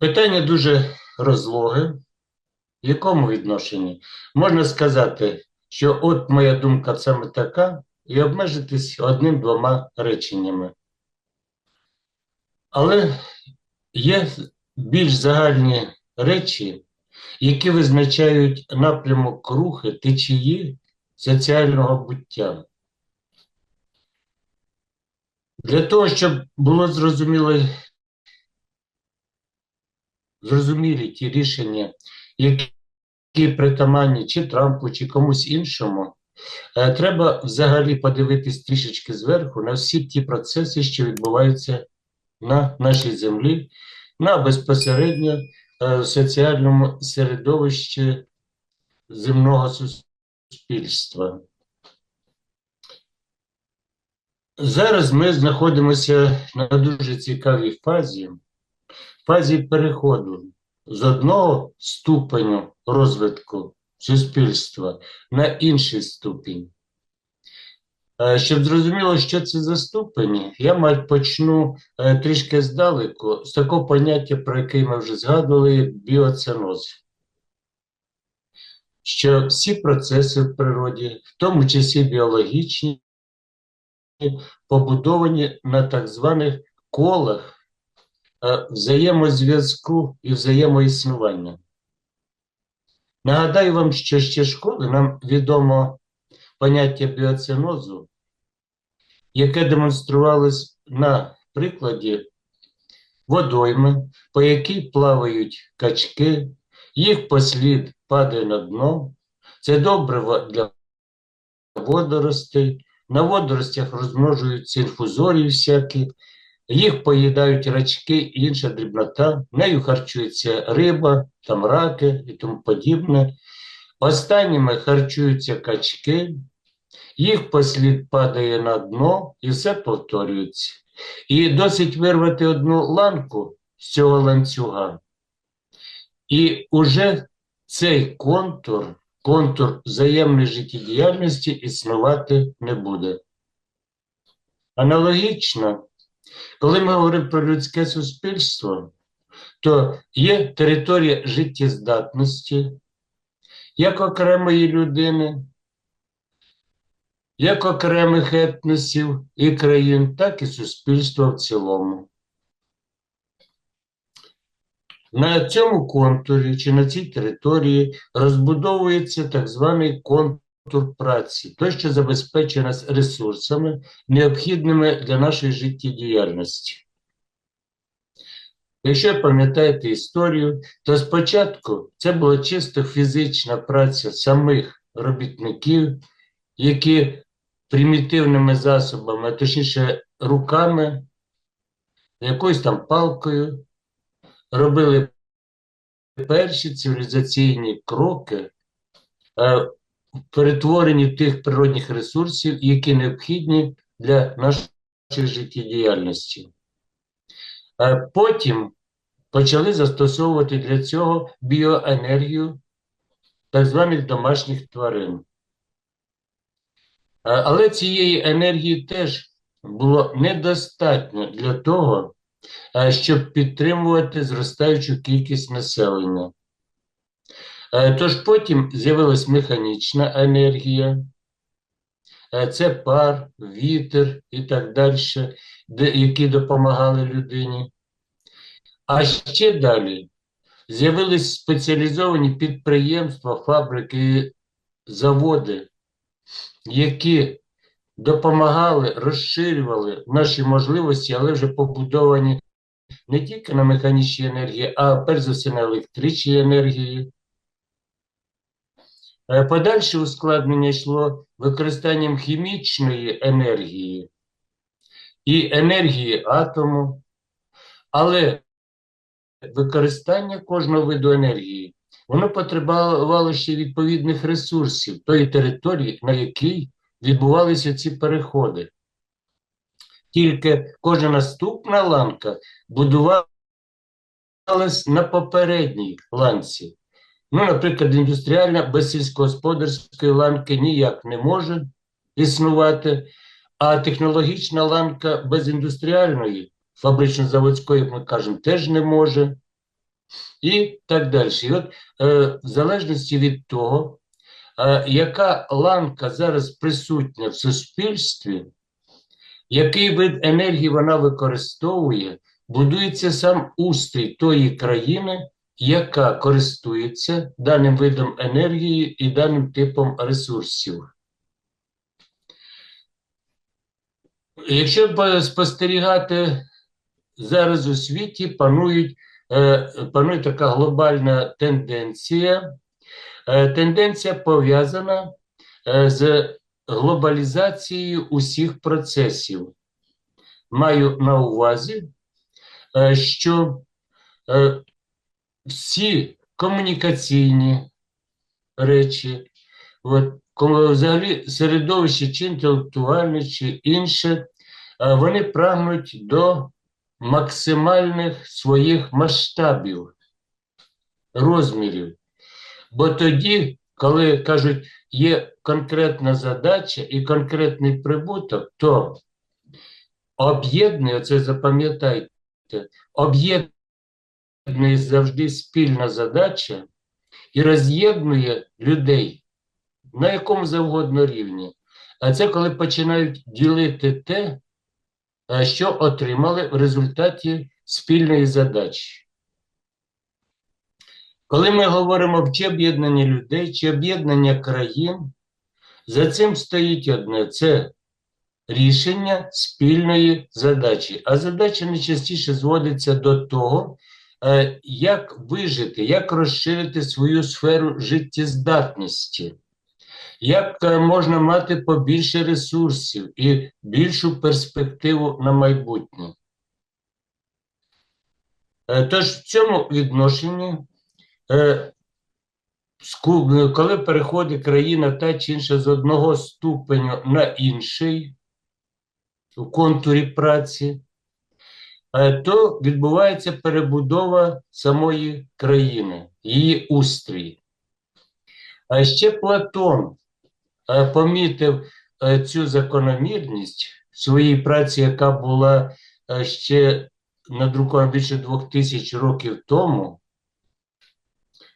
Питання дуже розлоге. В якому відношенні? Можна сказати, що от моя думка саме така, і обмежитись одним-двома реченнями. Але є більш загальні речі, які визначають напрямок рухи течії соціального буття. Для того, щоб було зрозуміло, зрозумілі ті рішення, які притаманні чи Трампу, чи комусь іншому, е, треба взагалі подивитись трішечки зверху на всі ті процеси, що відбуваються на нашій землі, на безпосередньо е, соціальному середовищі земного суспільства. Зараз ми знаходимося на дуже цікавій фазі, фазі переходу з одного ступеню розвитку суспільства на інший ступінь. Е, Щоб зрозуміло, що це за ступені, я мать почну е, трішки здалеку з такого поняття, про яке ми вже згадували, як біоценоз. Що всі процеси в природі, в тому числі біологічні, побудовані на так званих колах взаємозв'язку і взаємоіснування. Нагадаю вам, що ще школи нам відомо поняття біоценозу, яке демонструвалось на прикладі водойми, по якій плавають качки, їх послід падає на дно. Це добриво для водоростей. На водоростях розмножуються інфузорії всякі, їх поїдають рачки і інша дрібнота, нею харчується риба, там раки і тому подібне. Останніми харчуються качки, їх послід падає на дно і все повторюється. І досить вирвати одну ланку з цього ланцюга. І уже цей контур, контур взаємної життєдіяльності існувати не буде. Аналогічно, коли ми говоримо про людське суспільство, то є територія життєздатності як окремої людини, як окремих етносів і країн, так і суспільства в цілому. На цьому контурі чи на цій території розбудовується так званий контур праці, той, що забезпечує нас ресурсами, необхідними для нашої життєдіяльності. Якщо пам'ятаєте історію, то спочатку це була чисто фізична праця самих робітників, які примітивними засобами, а точніше руками, якоюсь там палкою, робили перші цивілізаційні кроки в перетворенні тих природних ресурсів, які необхідні для нашої життєдіяльності. Е, Потім почали застосовувати для цього біоенергію так званих домашніх тварин. Е, Але цієї енергії теж було недостатньо для того, е, щоб підтримувати зростаючу кількість населення. Е, Тож потім з'явилась механічна енергія, Е, це пар, вітер і так далі, які допомагали людині. А ще далі з'явились спеціалізовані підприємства, фабрики, заводи, які допомагали, розширювали наші можливості, але вже побудовані не тільки на механічній енергії, а перш за все на електричній енергії. Подальше ускладнення йшло використанням хімічної енергії і енергії атому, але використання кожного виду енергії воно потребувало ще відповідних ресурсів тої території, на якій відбувалися ці переходи. Тільки кожна наступна ланка будувалась на попередній ланці. Ну, наприклад, індустріальна без сільськогосподарської ланки ніяк не може існувати, а технологічна ланка без індустріальної, фабрично-заводської, ми кажемо, теж не може. і так далі. І от е, в залежності від того, е, яка ланка зараз присутня в суспільстві, який вид енергії вона використовує, будується сам устрій тої країни, яка користується даним видом енергії і даним типом ресурсів. Якщо спостерігати зараз у світі, панують, е, панує така глобальна тенденція. Е, Тенденція пов'язана е, з глобалізацією усіх процесів. Маю на увазі, що всі комунікаційні речі, от, взагалі середовище чи інтелектуальне, чи інше, е, вони прагнуть до максимальних своїх масштабів, розмірів. Бо тоді, коли кажуть, є конкретна задача і конкретний прибуток, то об'єднує, це запам'ятайте, об'єднує завжди спільна задача і роз'єднує людей на якому завгодно рівні. А це коли починають ділити те, що отримали в результаті спільної задачі. Коли ми говоримо чи об'єднання людей, чи об'єднання країн, за цим стоїть одне це рішення спільної задачі. А задача найчастіше зводиться до того, як вижити, як розширити свою сферу життєздатності, як е, можна мати побільше ресурсів і більшу перспективу на майбутнє. Е, Тож в цьому відношенні, е, коли переходить країна та чи інша з одного ступеню на інший у контурі праці, е, то відбувається перебудова самої країни, її устрій. А ще Платон е, помітив е, цю закономірність в своїй праці, яка була е, ще надрукована більше двох тисяч років тому,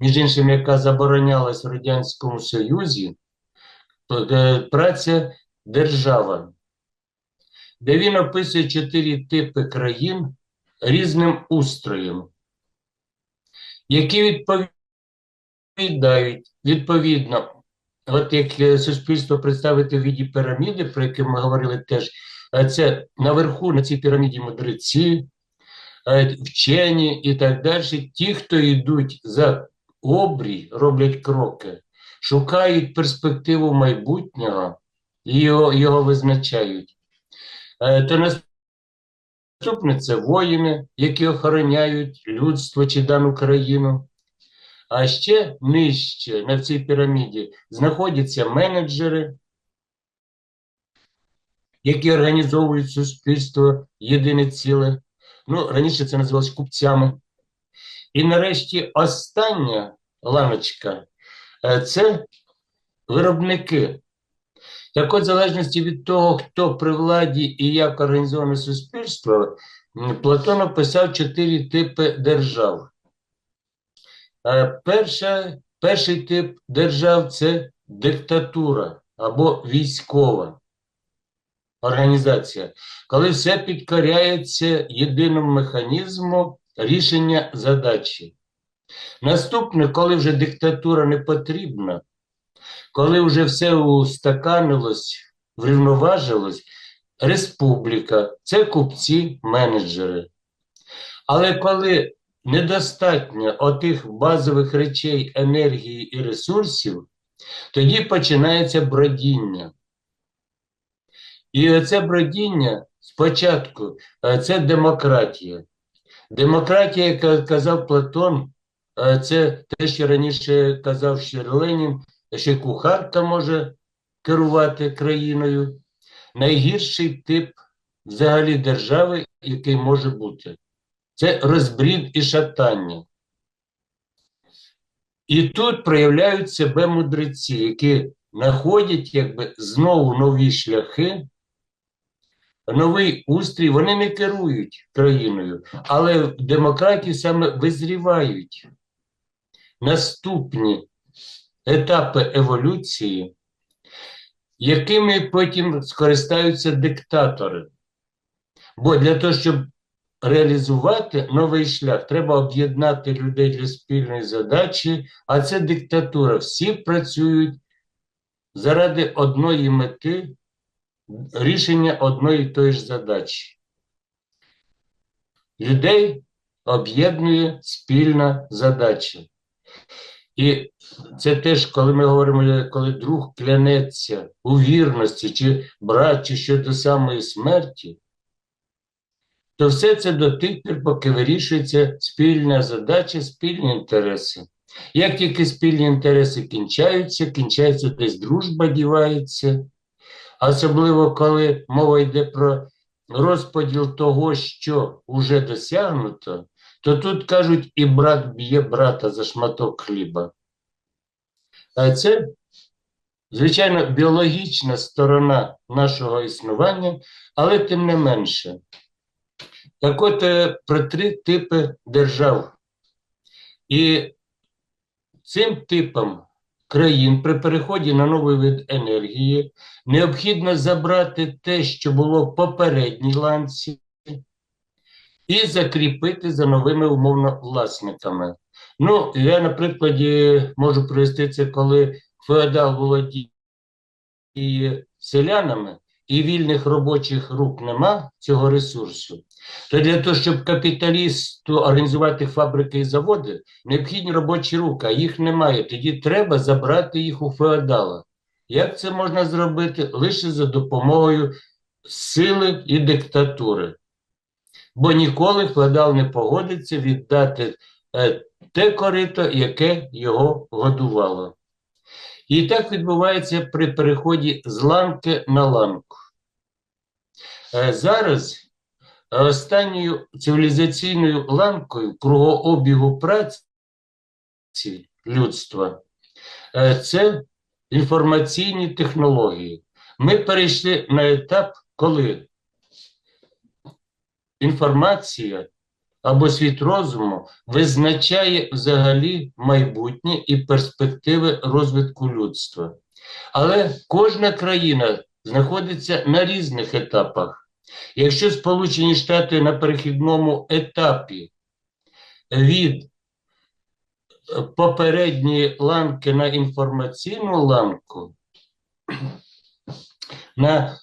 між іншим, яка заборонялась в Радянському Союзі, праця держава, де він описує чотири типи країн різним устроєм, які відповідають відповідно, от як е, суспільство представити в віді піраміди, про які ми говорили теж, е, це наверху на цій піраміді мудреці, е, вчені і так далі, ті, хто йдуть за обрій, роблять кроки, шукають перспективу майбутнього і його, його визначають. Е, То наступне це воїни, які охороняють людство чи дану країну. А ще нижче на цій піраміді знаходяться менеджери, які організовують суспільство єдине ціле. Ну, раніше це називалось купцями. І нарешті остання ланочка е, це виробники. Так от, в залежності від того, хто при владі і як організоване суспільство, Платон описав чотири типи держав. Е, Перша, перший тип держав це диктатура або військова організація, коли все підкоряється єдиному механізму рішення задачі. Наступне, коли вже диктатура не потрібна, коли вже все устаканилось, врівноважилось, республіка це купці, менеджери. Але коли недостатньо отих базових речей енергії і ресурсів, тоді починається бродіння. І оце бродіння спочатку е, це демократія. Демократія, як казав Платон, е, це те, що раніше казав ще Ленін, й кухарка може керувати країною. Найгірший тип взагалі держави, який може бути, це розбрід і шатання. І тут проявляють себе мудреці, які знаходять якби знову нові шляхи новий устрій, вони не керують країною, але в демократії саме визрівають наступні етапи еволюції, якими потім скористаються диктатори. Бо для того, щоб реалізувати новий шлях, треба об'єднати людей для спільної задачі, а це диктатура. Всі працюють заради одної мети рішення одної тої ж задачі. Людей об'єднує спільна задача. І це теж, коли ми говоримо, коли друг клянеться у вірності, чи брат, чи що до самої смерті, то все це до тих пір, поки вирішується спільна задача, спільні інтереси. Як тільки спільні інтереси кінчаються, кінчається десь дружба дівається, особливо коли мова йде про розподіл того, що вже досягнуто, то тут кажуть, і брат б'є брата за шматок хліба. А це, звичайно, біологічна сторона нашого існування, але тим не менше. Так от е, про три типи держав. І цим типам країн при переході на новий вид енергії необхідно забрати те, що було в попередній ланці, і закріпити за новими умовно власниками. Ну, я на прикладі можу привести це, коли феодал володіє селянами, і вільних робочих рук нема цього ресурсу, то для того, щоб капіталісту організувати фабрики і заводи, необхідні робочі руки, а їх немає. Тоді треба забрати їх у феодала. Як це можна зробити? Лише за допомогою сили і диктатури. Бо ніколи феодал не погодиться віддати е, те корито, яке його годувало. І так відбувається при переході з ланки на ланку. Е, Зараз останньою цивілізаційною ланкою кругообігу праці людства е, це інформаційні технології. Ми перейшли на етап, коли інформація або світ розуму визначає взагалі майбутнє і перспективи розвитку людства. Але кожна країна знаходиться на різних етапах. Якщо Сполучені Штати на перехідному етапі від е, попередньої ланки на інформаційну ланку, на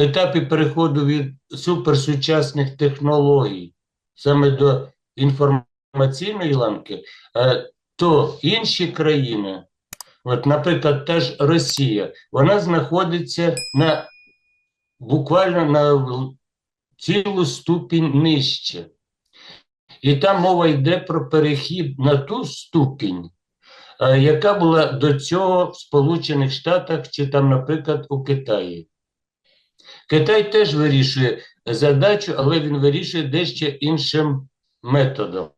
етапі переходу від суперсучасних технологій саме до інформаційної ланки, е, то інші країни, от, наприклад, та ж Росія, вона знаходиться на буквально на цілу ступінь нижче. І там мова йде про перехід на ту ступінь, е, яка була до цього в Сполучених Штатах чи там, наприклад, у Китаї. Китай теж вирішує задачу, але він вирішує дещо іншим методом.